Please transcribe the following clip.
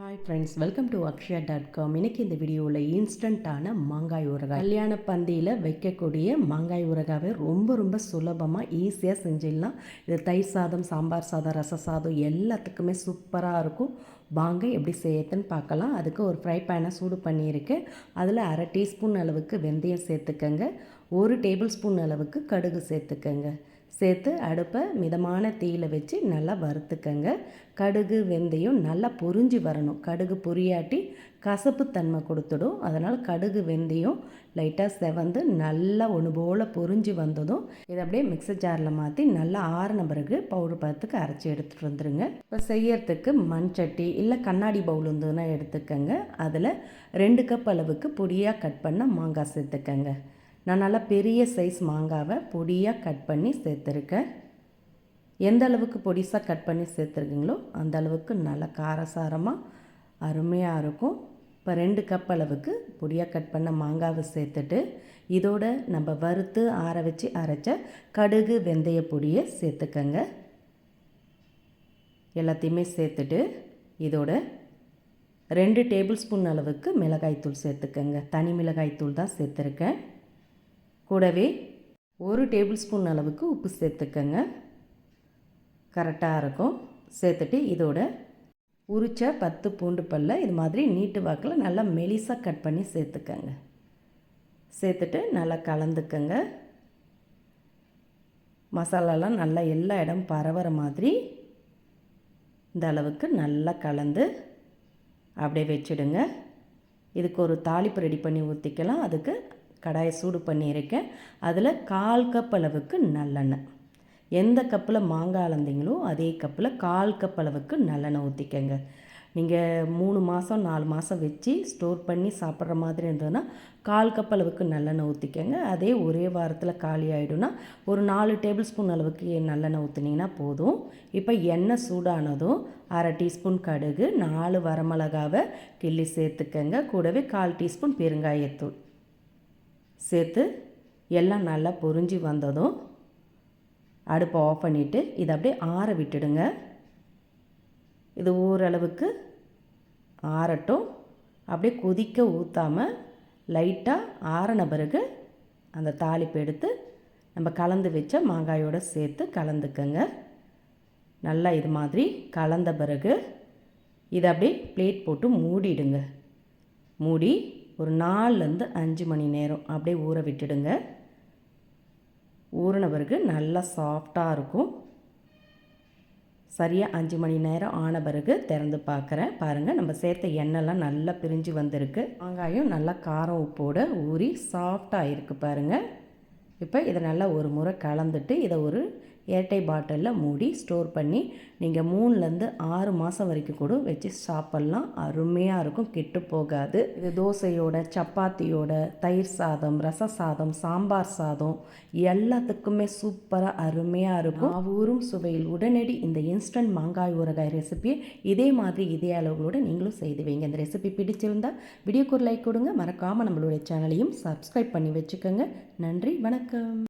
Hi friends welcome to Akshaya dot com இன்றைக்கி இந்த வீடியோவில் இன்ஸ்டண்ட்டான மாங்காய் ஊறுகாய். கல்யாண பந்தியில் வைக்கக்கூடிய மாங்காய் ஊறுகாவை ரொம்ப ரொம்ப சுலபமாக ஈஸியாக செஞ்சிடலாம். இது தயிர் சாதம் சாம்பார் சாதம் ரச சாதம் எல்லாத்துக்குமே சூப்பராக இருக்கும். வாங்க எப்படி செய்யறதுன்னு பார்க்கலாம். அதுக்கு ஒரு ஃப்ரை பேனை சூடு பண்ணியிருக்கேன் அதில் அரை டீஸ்பூன் அளவுக்கு வெந்தயம் சேர்த்துக்கங்க. ஒரு டேபிள் ஸ்பூன் அளவுக்கு கடுகு சேர்த்துக்கங்க. சேர்த்து அடுப்பை மிதமான தீயில் வச்சு நல்லா வறுத்துக்கங்க. கடுகு வெந்தயம் நல்லா பொறிஞ்சி வரணும். கடுகு பொரியாட்டி கசப்பு தன்மை கொடுத்துடும். அதனால் கடுகு வெந்தயம் லைட்டாக செவந்து நல்லா ஒன்று போல் பொறிஞ்சி வந்ததும் இதை அப்படியே மிக்சர் ஜாரில் மாற்றி நல்லா ஆறின பிறகு பவுடர் பதத்துக்கு அரைச்சி எடுத்துகிட்டு வந்துடுங்க இப்போ செய்யறதுக்கு மண் சட்டி இல்லை கண்ணாடி பவுல் இருந்ததுன்னா எடுத்துக்கங்க. அதில் ரெண்டு கப் அளவுக்கு பொடியாக கட் பண்ண மாங்காய் சேர்த்துக்கங்க. நான் நல்லா பெரிய சைஸ் மாங்காவை பொடியாக கட் பண்ணி சேர்த்துருக்கேன். எந்த அளவுக்கு பொடிசாக கட் பண்ணி சேர்த்துருக்கீங்களோ அந்த அளவுக்கு நல்லா காரசாரமாக அருமையாக இருக்கும். இப்போ ரெண்டு கப் அளவுக்கு பொடியாக கட் பண்ண மாங்காவை சேர்த்துட்டு இதோட நம்ம வறுத்து ஆற வச்சு அரைச்ச கடுகு வெந்தய பொடியை சேர்த்துக்கங்க. எல்லாத்தையுமே சேர்த்துட்டு இதோட ரெண்டு டேபிள் ஸ்பூன் அளவுக்கு மிளகாய்த்தூள் சேர்த்துக்கங்க. தனி மிளகாய்த்தூள் தான் சேர்த்துருக்கேன். கூடவே ஒரு டேபிள் ஸ்பூன் அளவுக்கு உப்பு சேர்த்துக்கங்க. கரெக்டாக இருக்கும். சேர்த்துட்டு இதோட உரிச்ச பத்து பூண்டு பல்ல இது மாதிரி நீட்டு வாக்கில் நல்லா மெலிசாக கட் பண்ணி சேர்த்துக்கங்க. சேர்த்துட்டு நல்லா கலந்துக்கங்க. மசாலாலாம் நல்லா எல்லா இடம் பரவுற மாதிரி இந்த அளவுக்கு நல்லா கலந்து அப்படியே வச்சுடுங்க. இதுக்கு ஒரு தாளிப்பு ரெடி பண்ணி ஊற்றிக்கலாம் அதுக்கு கடாயை சூடு பண்ணியிருக்கேன். அதில் கால் கப் அளவுக்கு நல்லெண்ணெய். எந்த கப்பில் மாங்காய் அளந்தீங்களோ அதே கப்பில் கால் கப் அளவுக்கு நல்லெண்ணெய் ஊற்றிக்கங்க நீங்கள் மூணு மாதம் நாலு மாதம் வச்சு ஸ்டோர் பண்ணி சாப்பிட்ற மாதிரி இருந்ததுன்னா கால் கப் அளவுக்கு நல்லெண்ணெய் ஊற்றிக்கங்க அதே ஒரே வாரத்தில் காலி ஆகிடும்னா ஒரு நாலு டேபிள் ஸ்பூன் அளவுக்கு நல்லெண்ணெய் ஊற்றுனீங்கன்னா போதும். இப்போ எண்ணெய் சூடானதும் அரை டீஸ்பூன் கடுகு நாலு வரமிளகாவை கிள்ளி சேர்த்துக்கங்க. கூடவே கால் டீஸ்பூன் பெருங்காயத்தூள். சேர்த்து எல்லாம் நல்லா பொறிஞ்சி வந்ததும் அடுப்பை ஆஃப் பண்ணிவிட்டு இதை அப்படியே ஆற விட்டுடுங்க. இது ஓரளவுக்கு ஆறட்டும். அப்படியே கொதிக்க ஊற்றாமல் லைட்டாக ஆறின பிறகு அந்த தாளிப்பு எடுத்து நம்ம கலந்து வச்ச மாங்காயோடு சேர்த்து கலந்துக்கங்க. நல்லா இது மாதிரி கலந்த பிறகு இதை அப்படியே பிளேட் போட்டு மூடிடுங்க. மூடி ஒரு நாலுலேருந்து அஞ்சு மணி நேரம். அப்படியே ஊற விட்டுடுங்க. ஊறின பிறகு நல்லா சாஃப்டாக இருக்கும். சரியாக அஞ்சு மணி நேரம் ஆன பிறகு திறந்து பார்க்குறேன். பாருங்கள் நம்ம சேர்த்த எண்ணெய்லாம் நல்லா பிரிஞ்சு வந்திருக்கு. வெங்காயம் நல்லா காரம் உப்போடு ஊறி சாஃப்டாக இருக்குது பாருங்கள் இப்போ இதை நல்லா ஒரு முறை கலந்துட்டு இதை ஒரு ஏட்டை பாட்டிலில் மூடி ஸ்டோர் பண்ணி நீங்கள் மூணுலேருந்து ஆறு மாதம் வரைக்கும் கூட வச்சு சாப்பிட்லாம். அருமையாக இருக்கும். கெட்டு போகாது. இது தோசையோட சப்பாத்தியோட தயிர் சாதம் ரச சாதம் சாம்பார் சாதம் எல்லாத்துக்குமே சூப்பராக அருமையாக இருக்கும். ஊரும் சுவையில் உடனடி இந்த இன்ஸ்டன்ட் மாங்காய் ஊறுகாய் ரெசிபியை இதே மாதிரி இதே அளவுகளோடு நீங்களும் செய்து வைங்க. இந்த ரெசிபி பிடிச்சிருந்தால் வீடியோக்கு ஒரு லைக் கொடுங்க. மறக்காமல் நம்மளுடைய சேனலையும் சப்ஸ்கிரைப் பண்ணி வச்சுக்கோங்க. நன்றி வணக்கம்.